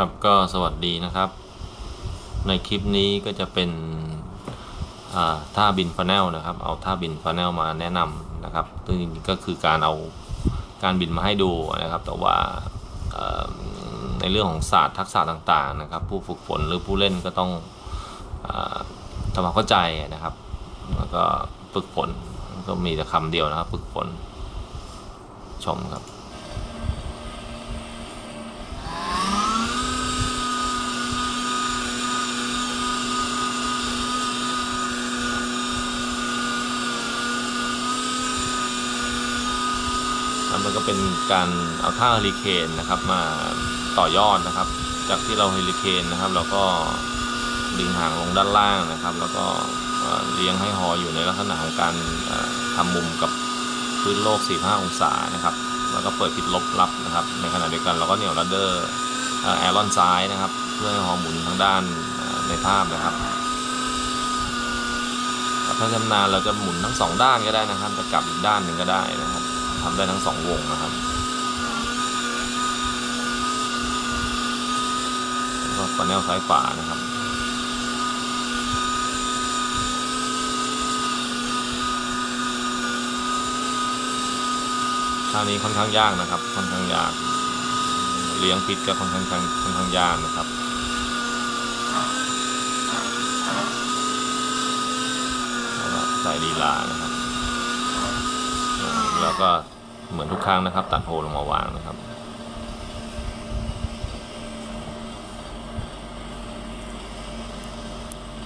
ครับก็สวัสดีนะครับ ในคลิปนี้ก็จะเป็นท่าบินฟาแนลนะครับ เอาท่าบินฟาแนลมาแนะนำนะครับซึ่งก็คือการเอาการบินมาให้ดูนะครับ แต่ว่าในเรื่องของศาสตร์ทักษะต่างๆนะครับ ผู้ฝึกฝนหรือผู้เล่นก็ต้องทำความเข้าใจนะครับ แล้วก็ฝึกฝนก็มีแต่คำเดียวนะครับ ฝึกฝนชมครับ มันก็เป็นการเอาท่าเฮลิเคนนะครับมาต่อยอดนะครับ จากที่เราเฮลิเคนนะครับเราก็ดึงหางลงด้านล่างนะครับ แล้วก็เลี้ยงให้หออยู่ในลักษณะของการทำมุมกับพื้นโลก 45 องศานะครับ แล้วก็เปิดปิดลบรับนะครับ ในขณะเดียวกันเราก็เหนี่ยวรัดเดอร์แอรอนซ้ายนะครับ เพื่อให้หอหมุนทางด้านในภาพนะครับถ้าชำนาญเราจะหมุนทั้งสองด้านก็ได้นะครับ จะกลับอีกด้านหนึ่งก็ได้นะครับ ทำได้ทั้งสองวงนะครับก็ปาแนลซ้ายฝานะครับท่านี้ค่อนข้างยากนะครับ ค่อนข้างยาก เลี้ยงปิดก็ค่อนข้างค่อนข้างยากนะครับใส่ลีลานะครับ แล้วก็เหมือนทุกครั้งนะครับ ตัดโฮลงมาวางนะครับ